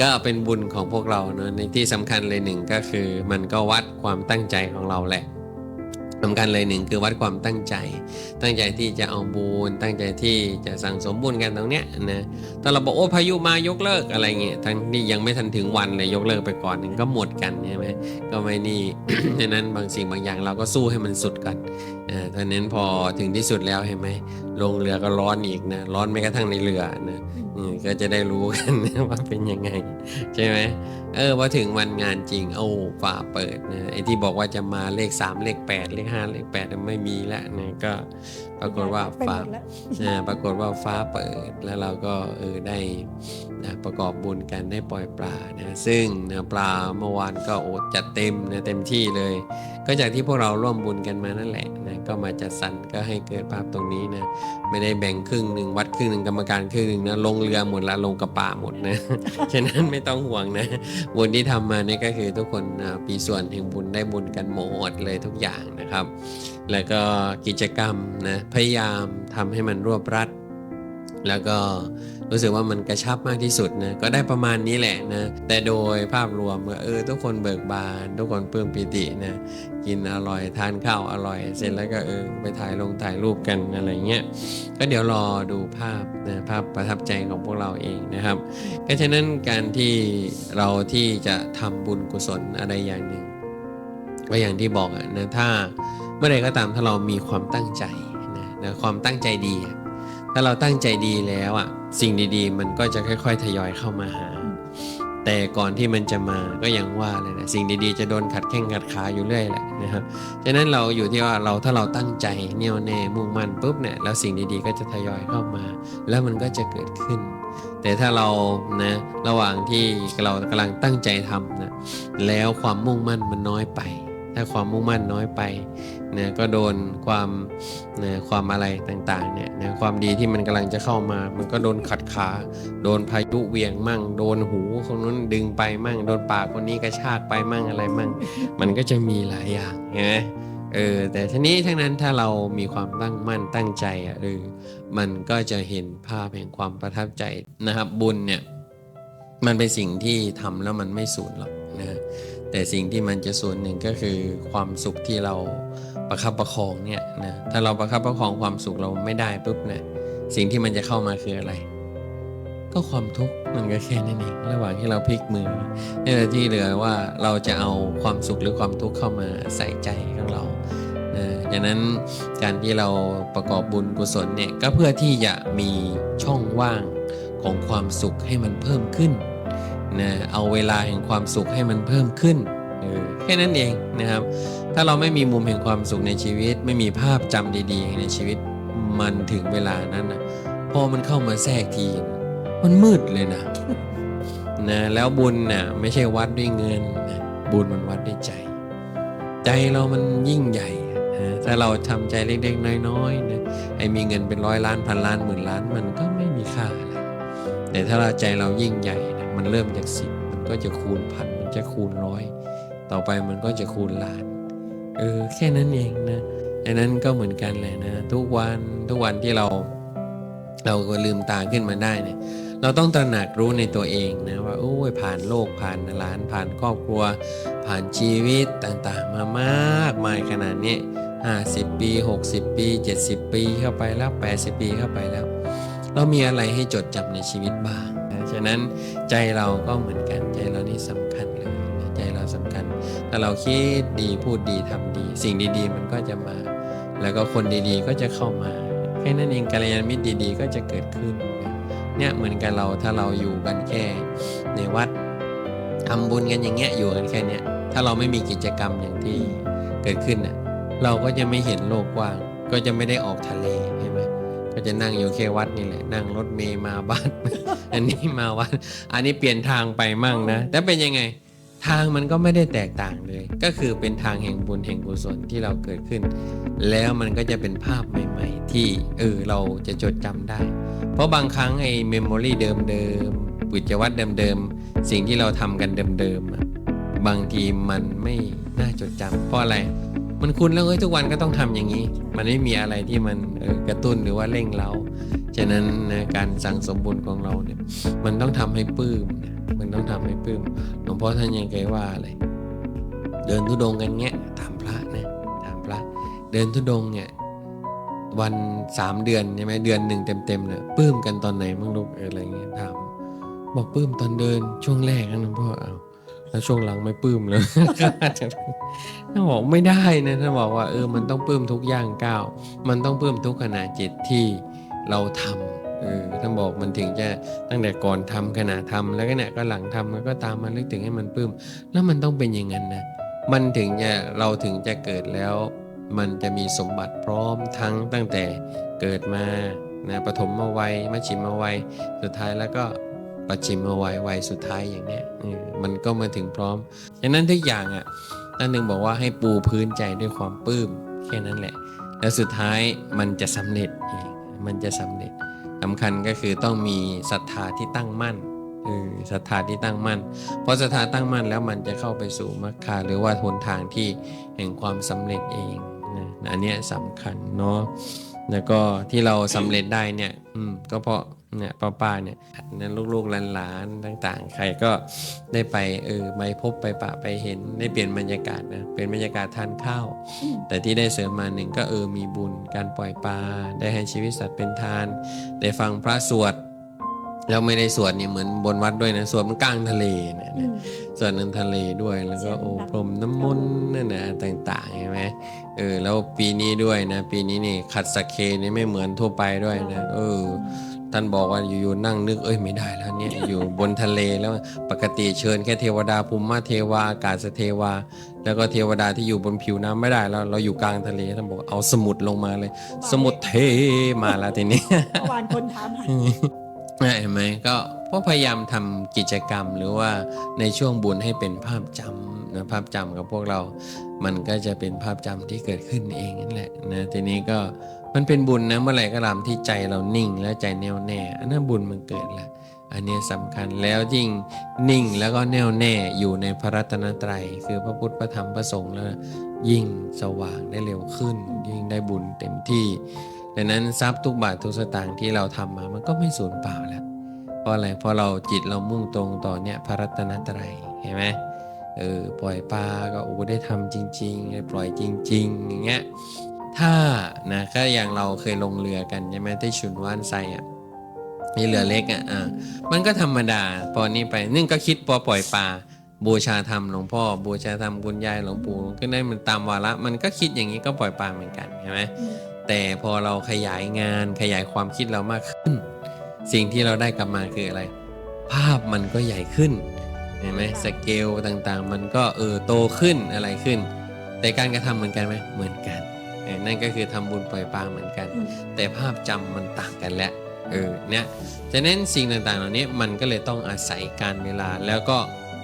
ก็เป็นบุญของพวกเราเนอะในที่สำคัญเลยหนึ่งก็คือ มันก็วัดความตั้งใจของเราแหละ สำคัญเลยหนึ่งคือวัดความตั้งใจ ตั้งใจที่จะเอาบุญตั้งใจที่จะสั่งสมบุญกันตรงเนี้ยนะถ้าเราบอกโอ้พายุมายกเลิกอะไรเงี้ยทั้งที่ยังไม่ทันถึงวันเลยยกเลิกไปก่อนหนึ่งก็หมดกันใช่ไหมก็ไม่นี่ดังนั้นบางสิ่งบางอย่างเราก็สู้ให้มันสุดก่อนอ่าท่านั้นพอถึงที่สุดแล้วเห็นไหมลงเรือก็ร้อนอีกนะร้อนไม่กระทั่งในเรือนะอืมก็จะได้รู้กันว่าเป็นยังไง ใช่ไหมเออพอถึงวันงานจริงโอ้ฟ้าเปิดนะไอ้ที่บอกว่าจะมาเลข 3 เลข 8 เลข5เลข8ไม่มีแล้วนะก็ปรากฏว่าไปหฟ้ามดแล้วอ่าปรากฏว่าฟ้าเปิดแล้วเราก็เออได้นะประกอบบุญกันได้ปล่อยปลานะซึ่งนะปลาเมื่อวานก็โอดจัดเต็มนะเต็มที่เลย ก็จากที่พวกเราร่วมบุญกันมานั่นแหละนะก็มาจัดสรรก็ให้เกิดภาพตรงนี้นะไม่ได้แบ่งครึ่งหนึ่งวัดครึ่งหนึ่งกรรมการครึ่งหนึ่งนะลงเรือหมดละลงกระป่าหมดนะฉะนั้นไม่ต้องห่วงนะบุญที่ทำมานี่ก็คือทุกคนอ่ามีส่วนแห่งบุญได้บุญกันหมดเลยทุกอย่างนะครับ แล้วก็กิจกรรมนะพยายามทำให้มันรวบรัด แล้วก็ รู้สึกว่ามันกระชับมากที่สุดนะก็ได้ประมาณนี้แหละนะแต่โดยภาพรวมก็เออทุกคนเบิกบาน ทุกคนปลื้มปิตินะกินอร่อยทานข้าวอร่อย เสร็จแล้วก็เออไปถ่ายลงถ่ายรูปกันอะไรเงี้ยก็เดี๋ยวรอดูภาพนะภาพประทับใจของพวกเราเองนะครับก็ฉะนั้นการที่เราที่จะทำบุญกุศลอะไรอย่างหนึ่งก็อย่างที่บอกอะนะถ้าเมื่อใดก็ตามถ้าเรามีความตั้งใจนะนะความตั้งใจดีอะ ถ้าเราตั้งใจดีแล้วอะสิ่งดีๆ มันก็จะค่อย ๆ ทยอยเข้ามาหา แต่ก่อนที่มันจะมาก็ยังว่าเลยนะสิ่งดีๆ จะโดนขัดแข้งขัดขาอยู่เรื่อยแหละนะครับฉะนั้นเราอยู่ที่ว่าเราถ้าเราตั้งใจแน่วแน่มุ่งมั่นปุ๊บเนี่ยแล้วสิ่งดีๆ ก็จะทยอยเข้ามา แล้วมันก็จะเกิดขึ้น แต่ถ้าเรานะระหว่างที่เรากำลังตั้งใจทำนะแล้วความมุ่งมั่นมันน้อยไป ถ้าความมุ่งมั่นน้อยไปนะก็โดนความนะความอะไรต่างๆเนี่ยนะความดีที่มันกำลังจะเข้ามา มันก็โดนขัดขา โดนพายุเวียงมั่ง โดนหูคนนู้นดึงไปมั่ง โดนปากคนนี้กระชากไปมั่งอะไรมั่ง มันก็จะมีหลายอย่างนไหมเออแต่ทีนี้ทั้งนั้นถ้าเรามีความตั้งมั่นตั้งใจอะเออมันก็จะเห็นภาพแห่งความประทับใจนะครับบุญเนี่ยมันเป็นสิ่งที่ทำแล้วมันไม่สูญหรอก นะแต่สิ่งที่มันจะสูญหนึ่งก็คือความสุขที่เราประคับประคองเนี่ยนะถ้าเราประคับประคองความสุขเราไม่ได้ปุ๊บเนี่ยสิ่งที่มันจะเข้ามาคืออะไร ก็ความทุกข์มันก็แค่นั้นเองระหว่างที่เราพลิกมือนี่แหละที่เหลือว่าเราจะเอาความสุขหรือความทุกข์เข้ามาใส่ใจของเราดังนั้นการที่เราประกอบบุญกุศลเนี่ยก็เพื่อที่จะมีช่องว่างของความสุขให้มันเพิ่มขึ้น นะเอาเวลาแห่งความสุขให้มันเพิ่มขึ้นแค่นั้นเองนะครับ ถ้าเราไม่มีมุมแห่งความสุขในชีวิต ไม่มีภาพจำดีๆ ในชีวิตมันถึงเวลานั้นนะพอมันเข้ามาแทรกที มันมืดเลยนะนะแล้วบุญน่ะไม่ใช่วัดด้วยเงินนะบุญมันวัดด้วยใจ ใจเรามันยิ่งใหญ่นะถ้าเราทำใจเล็กๆน้อยๆนะไอ้มีเงินเป็นร้อยล้านพันล้านหมื่นล้านมันก็ไม่มีค่าอะไรแต่ถ้าเราใจเรายิ่งใหญ่ มันเริ่มจากสิบมันก็จะคูณพันมันจะคูณร้อยต่อไปมันก็จะคูณล้านเออแค่นั้นเองนะดังนั้นก็เหมือนกันเลยนะ ทุกวันทุกวันที่เรา เราก็ลืมตาขึ้นมาได้เนี่ยเราต้องตระหนักรู้ในตัวเองนะว่าโอ้ยผ่านโลกผ่านร้านผ่านครอบครัว ผ่านชีวิตต่างๆ มามากมายขนาดนี้50 ปี 60 ปี 70 ปีเข้าไปแล้ว 80 ปีเข้าไปแล้ว เรามีอะไรให้จดจำในชีวิตบ้างะนั้นใจเราก็เหมือนกันใจเรานี่สำคัญเลยใจเราสำคัญถ้าเราคิดดีพูดดีทำดี สิ่งดีๆ มันก็จะมา แล้วก็คนดีๆก็จะเข้ามาแค่นั้นเองกัลยาณมิตรดีๆ ก็จะเกิดขึ้นเนี่ยเหมือนกับเราถ้าเราอยู่กันแค่ในวัดทำบุญกันอย่างเงี้ยอยู่กันแค่เนี้ยถ้าเราไม่มีกิจกรรมอย่างที่เกิดขึ้นน่ะเราก็จะไม่เห็นโลกกว้าง ก็จะไม่ได้ออกทะเลใช่ไหมก็จะนั่งอยู่แค่วัดนี่แหละนั่งรถเมย์มาบ้าน อันนี้มาวัดอันนี้เปลี่ยนทางไปมั่งนะแต่เป็นยังไง ทางมันก็ไม่ได้แตกต่างเลย ก็คือเป็นทางแห่งบุญแห่งกุศลที่เราเกิดขึ้น แล้วมันก็จะเป็นภาพใหม่ ๆ ที่เออเราจะจดจำได้ เพราะบางครั้งไอ้เมมโมรีเดิมๆกิจวัตรเดิมๆสิ่งที่เราทำกันเดิมๆอะบางทีมันไม่น่าจดจำเพราะอะไร มันคุ้นแล้วเฮ้ยทุกวันก็ต้องทำอย่างนี้ มันไม่มีอะไรที่มันกระตุ้นหรือว่าเร่งเราฉะนั้นนะการสั่งสมบุญของเราเนี่ยมันต้องทำให้ปลื้มมันต้องทำให้ปลื้มหลวงพ่อท่านยังเคยว่าเลยเดินทุดงกันเงี้ยถามพระนะถามพระ เดินทุดงค์เนี่ยวันสามเดือนใช่ไหมเดือนหนึ่งเต็มๆเนี่ยปลื้มกันตอนไหนบ้างลูกอออะไรเงี้ยถามบอกปลื้มตอนเดินช่วงแรกนะหลวงพ่อเอา แล้วช่วงหลังไม่ปลื้มเลยก็อาจจะท่านบอกไม่ได้นะท่านบอกว่าเออมันต้องปลื้มทุกอย่างก้าวมันต้องปลื้มทุกขณะจิตที่เราทำเออท่านบอกมันถึงจะตั้งแต่ก่อนทำขณะทำแล้วก็เนี่ยก็หลังทำแล้วก็ตามมาลึกถึงให้มันปลื้มแล้วมันต้องเป็นอย่างนั้นนะมันถึงจะเราถึงจะเกิดแล้ว มันจะมีสมบัติพร้อมทั้งตั้งแต่เกิดมานะปฐมมาวัยมัชิมวัยสุดท้ายแล้วก็ ปัจฉิมวัยวัยสุดท้ายอย่างเนี้ยมันก็มาถึงพร้อมฉะนั้นทุกอย่างอะท่านหนึ่งบอกว่าให้ปูพื้นใจด้วยความปลื้มแค่นั้นแหละ แล้วสุดท้ายมันจะสำเร็จเองมันจะสำเร็จสำคัญก็คือต้องมีศรัทธาที่ตั้งมั่นศรัทธาที่ตั้งมั่น เพราะศรัทธาตั้งมั่นแล้วมันจะเข้าไปสู่มรรคาหรือว่าหนทางที่แห่งความสำเร็จเองนะอันนี้ยสำคัญเนาะแล้วก็ที่เราสำเร็จได้เนี่ยก็เพราะ เนี่ยป้าป้าๆเนี่ยนั้นลูกๆหลานๆต่าง ๆ ใครก็ได้ไปเออไปพบไปปะไปเห็นได้เปลี่ยนบรรยากาศนะเป็นบรรยากาศทานข้าว แต่ที่ได้เสริมมาหนึ่งก็เออมีบุญการปล่อยปลาได้ให้ชีวิตสัตว์เป็นทาน ได้ฟังพระสวดแล้วไม่ได้สวดเนี่ยเหมือนบนวัดด้วยนะสวดมันกลางทะเลเนี่ยนะสวดในทะเลด้วยแล้วก็โอ้พรมน้ำมนต์นั่นนะต่างๆใช่ไหมเออแล้วปีนี้ด้วยนะ ปีนี้นี่ขัดสกเคนี่ไม่เหมือนทั่วไปด้วยนะเออ ท่านบอกว่าอยู่ๆนั่งนึกเอ้ยไม่ได้แล้วเนี่ยอยู่บนทะเลแล้วปกติเชิญแค่เทวดาภูมิมาเทวาอากาศเทวา แล้วก็เทวดาที่อยู่บนผิวน้ำไม่ได้แล้วเราอยู่กลางทะเลท่านบอกเอาสมุดลงมาเลย สมุดเทมาแล้วทีนี้เมื่อวานคนถามหาเห็นไหมก็เพราะพยายามทำกิจกรรมหรือว่าในช่วงบุญให้เป็นภาพจำ นะภาพจำกับพวกเรา มันก็จะเป็นภาพจำที่เกิดขึ้นเองนั่นแหละนะทีนี้ก็มันเป็นบุญนะเมื่อไหร่ก็ตามที่ใจเรานิ่งและใจแน่วแน่อันนั้นบุญมันเกิดแล้วอันนี้สำคัญแล้วยิ่งนิ่งแล้วก็แน่วแน่อยู่ในพระรัตนตรัย คือพระพุทธพระธรรมพระสงฆ์แล้วยิ่งสว่างได้เร็วขึ้น ยิ่งได้บุญเต็มที่ดังนั้นทรัพย์ทุกบาททุกสตางค์ที่เราทำมามันก็ไม่สูญเปล่าแล้วเพราะอะไรเพราะเราจิตเรามุ่งตรงต่อเนี่ยพระรัตนตรัยเห็นไหม เออปล่อยปลาก็โอ้ได้ทำจริงๆปล่อยจริง ๆ อย่างเงี้ยถ้านะก็อย่างเราเคยลงเรือกันใช่ไหมที่ชุนว่านไซอะนี่เรือเล็กอะอ่ามันก็ธรรมดาพอนี้ไปนึ่งก็คิดพอปล่อยปลาบูชาธรรมหลวงพ่อบูชาธรรมคุณยายหลวงปู่ก็ได้มันตามวาระมันก็คิดอย่างนี้ก็ปล่อยปลาเหมือนกันใช่ไหมแต่พอเราขยายงานขยายความคิดเรามากขึ้น สิ่งที่เราได้กลับมาคืออะไร ภาพมันก็ใหญ่ขึ้น ห็นไหมสเกลต่างๆ มันก็เออโตขึ้นอะไรขึ้น แต่การกระทำเหมือนกันไหมเหมือนกันเออนั่นก็คือทำบุญปล่อยปลาเหมือนกัน แต่ภาพจำมันต่างกันแล้วเออเนี่ยฉะนั้นสิ่งต่างๆ เหล่านี้มันก็เลยต้องอาศัยการเวลาแล้วก็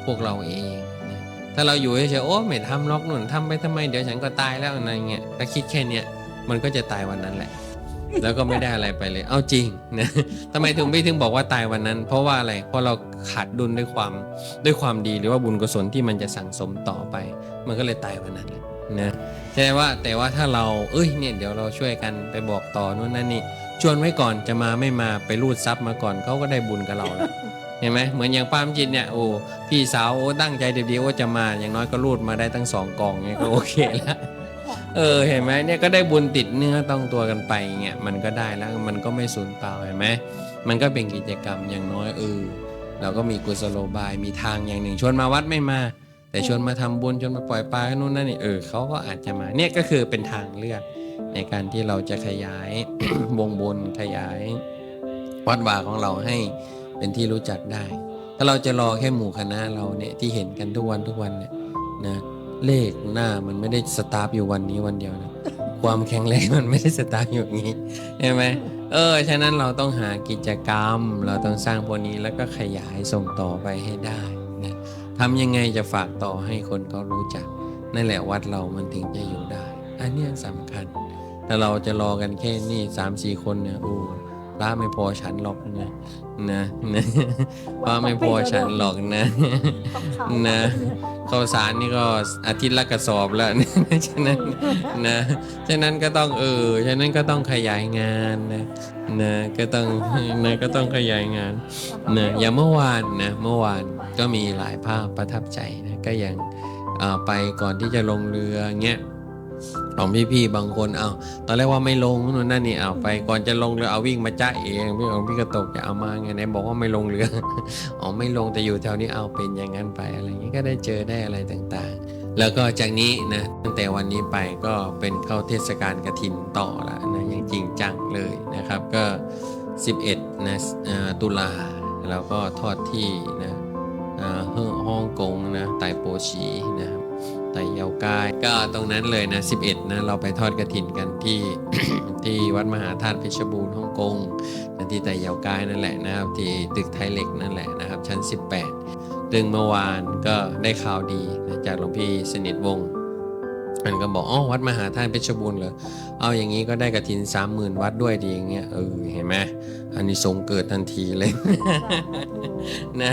พวกเราเองนะถ้าเราอยู่เฉยๆโอ้ไม่ทำล็อกหนุนทำไปทำไมเดี๋ยวฉันก็ตายแล้วอะไรเงี้ยถ้าคิดแค่เนี้ยมันก็จะตายวันนั้นแหละ แล้วก็ไม่ได้อะไรไปเลย เอาจริงนะทำไมถึงไม่ถึงบอกว่าตายวันนั้น เพราะว่าอะไร เพราะเราขาดดุลด้วยความด้วยความดีหรือว่าบุญกุศลที่มันจะสั่งสมต่อไป มันก็เลยตายวันนั้นแหละนะใช่ว่าแต่ว่าถ้าเราเอ้ยเนี่ยเดี๋ยวเราช่วยกันไปบอกต่อนู่นนั่นนี่ชวนไว้ก่อนจะมาไม่มาไปรูดซับมาก่อนเขาก็ได้บุญกับเราแล้วเห็นไหมเหมือนอย่างป้ามจิตเนี่ยโอ้พี่สาวโอ้ตั้งใจดีๆว่าจะมาอย่างน้อยก็รูดมาได้ตั้งสองกองเนี่ยก็โอเคแล้ว เออเห็นไหมเนี่ยก็ได้บุญติดเนื้อต้องตัวกันไปเงี้ยมันก็ได้แล้วมันก็ไม่สูญเปล่าเห็นไหมมันก็เป็นกิจกรรมอย่างน้อยเออเราก็มีกุศโลบายมีทางอย่างหนึ่งชวนมาวัดไม่มา แต่ชวนมาทำบุญชวนมาปล่อยปลานู่นนั่นนี่เออเขาก็อาจจะมาเนี่ยก็คือเป็นทางเลือกในการที่เราจะขยายวงบุญขยาย วัดวาของเราให้เป็นที่รู้จักได้ ถ้าเราจะรอแค่หมู่คณะเราเนี่ยที่เห็นกันทุกวันทุกวันเนี่ยนะ เลขหน้ามันไม่ได้สตาร์ทอยู่วันนี้วันเดียวนะ ความแข็งแรงมันไม่ได้สตาร์ทอยู่อย่างนี้ใช่ไหมเออ ฉะนั้นเราต้องหากิจกรรม เราต้องสร้างพวกนี้แล้วก็ขยายส่งต่อไปให้ได้นะทำยังไงจะฝากต่อให้คนเขารู้จัก นั่นแหละวัดเรามันถึงจะอยู่ได้ อันเนี้ยสำคัญถ้าเราจะรอกันแค่นี่สามสี่คนเนี่ยโอ้พระไม่พอฉันหรอกนะนะนะพระไม่พอฉันหรอกนะนะ ข้าวสารนี่ก็อาทิตย์ละกระสอบแล้ว ฉะนั้นนะฉะนั้นก็ต้องเออฉะนั้นก็ต้องขยายงานนะนะก็ต้องนะก็ต้องขยายงานนะอย่างเมื่อวานนะเมื่อวานก็มีหลายภาพประทับใจนะก็อย่างไปก่อนที่จะลงเรือเงี้ย ของพี่ๆบางคนเอาตอนแรกว่าไม่ลงนู่นนั่นนี่เอาไปก่อนจะลงเรือเอาวิ่งมาจ้าเองพี่ของพี่ก็ตกจะเอามาไงไหนบอกว่าไม่ลงเรืออ๋อไม่ลงแต่อยู่แถวนี้เอาเป็นอย่างนั้นไปอะไรอย่างนี้ก็ได้เจอได้อะไรต่างๆ แล้วก็จากนี้นะตั้งแต่วันนี้ไปก็เป็นเข้าเทศกาลกระถินต่อละนะอย่างจริงจังเลยนะครับก็ 11นะเอ่อตุลาแล้วก็ทอดที่นะฮ่องกงนะไต่โปชีนะ ไต่เยาวกาย ก็ตรงนั้นเลยนะ 11 นะ เราไปทอดกระถินกันที่ที่วัดมหาธาตุเพชรบูรณ์ฮ่องกงที่ไต่เยาวกายนั่นแหละนะครับ ที่ตึกไทยเหล็กนั่นแหละนะครับ ชั้น 18ซึ่งเมื่อวานก็ได้ข่าวดีนะจากหลวงพี่สนิทวงศ์มันก็บอกอ๋อวัดมหาธาตุเพชรบูรณ์เหรอเอาอย่างนี้ก็ได้กระถินสามหมื่นวัดด้วยดีอย่างเงี้ยเออเห็นไหมอันนี้สงเกิดทันทีเลยนะ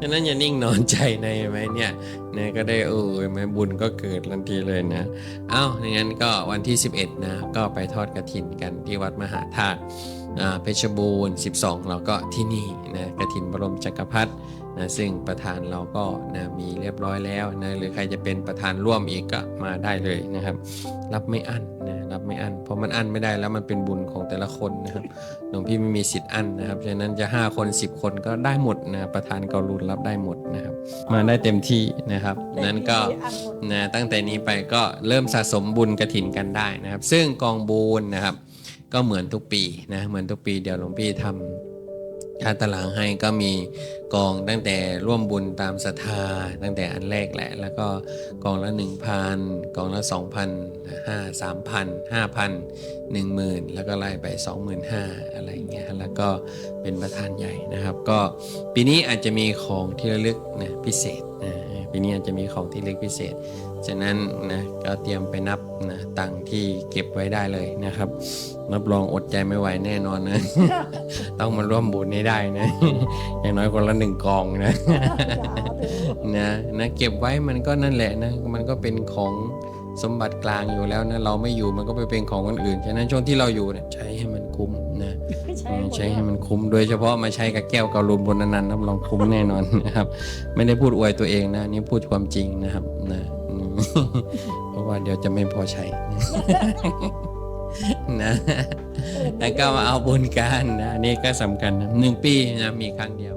ฉะนั้นอย่านิ่งนอนใจในไหมเนี่ย นะก็ได้เออเห็นไหมบุญก็เกิดทันทีเลยนะเอ้าอย่างนั้นก็วันที่ 11 นะก็ไปทอดกระถินกันที่วัดมหาธาตุอ่าเพชรบูรณ์ 12เราก็ที่นี่นะกระถินบรมจักรพรรดิ นะซึ่งประธานเราก็นะมีเรียบร้อยแล้วนะหรือใครจะเป็นประธานร่วมอีกก็มาได้เลยนะครับ รับไม่อั้นนะรับไม่อั้นเพราะมันอั้นไม่ได้แล้วมันเป็นบุญของแต่ละคนนะครับหลวงพี่ไม่มีสิทธิ์อั้นนะครับฉะนั้นจะ 5 คน 10 คนก็ได้หมดนะประธานกรุณรับได้หมดนะครับ มาได้เต็มที่นะครับนั้นก็นะตั้งแต่นี้ไปก็เริ่มสะสมบุญกระถินกันได้นะครับ ซึ่งกองบุญนะครับ ก็เหมือนทุกปีนะเหมือนทุกปีเดี๋ยวหลวงพี่ทำ ชาตารางให้ก็มีกองตั้งแต่ร่วมบุญตามศรัทธาตั้งแต่อันแรกแหละ แล้วก็กองละ 1,000 กองละ 2,000 5 3,000 5,000 10,000 แล้วก็ไล่ไป 25,000 อะไรอย่างเงี้ยแล้วก็เป็นประธานใหญ่นะครับ ก็ปีนี้อาจจะมีของที่ระลึกนะพิเศษนะปีนี้อาจจะมีของที่ระลึกพิเศษ ฉะนั้นนะก็เตรียมไปนับนะตังค์ที่เก็บไว้ได้เลยนะครับรับรองอดใจไม่ไหวแน่นอนนะ ต้องมาร่วมบุญให้ได้นะ อย่างน้อยคนละหนึ่งกองนะนะนะเก็บไว้มันก็นั่นแหละนะมันก็เป็นของสมบัติกลางอยู่แล้วนะเราไม่อยู่มันก็ไปเป็นของคนอื่นฉะนั้นช่วงที่เราอยู่เนี่ยใช้ให้มันคุ้มนะใช่อืมใช้ให้มันคุ้มโดยเฉพาะมาใช้กับแก้วกาลุนบนนันต์รับรองคุ้มแน่นอนนะครับ ไม่ได้พูดอวยตัวเองนะนี่พูดความจริงนะครับนะอืม เพราะว่าเดี๋ยวจะไม่พอใช้ นะแล้วก็มาเอาบุญกันนะอันนี่ก็สำคัญนะหนึ่งปีนะมีครั้งเดียว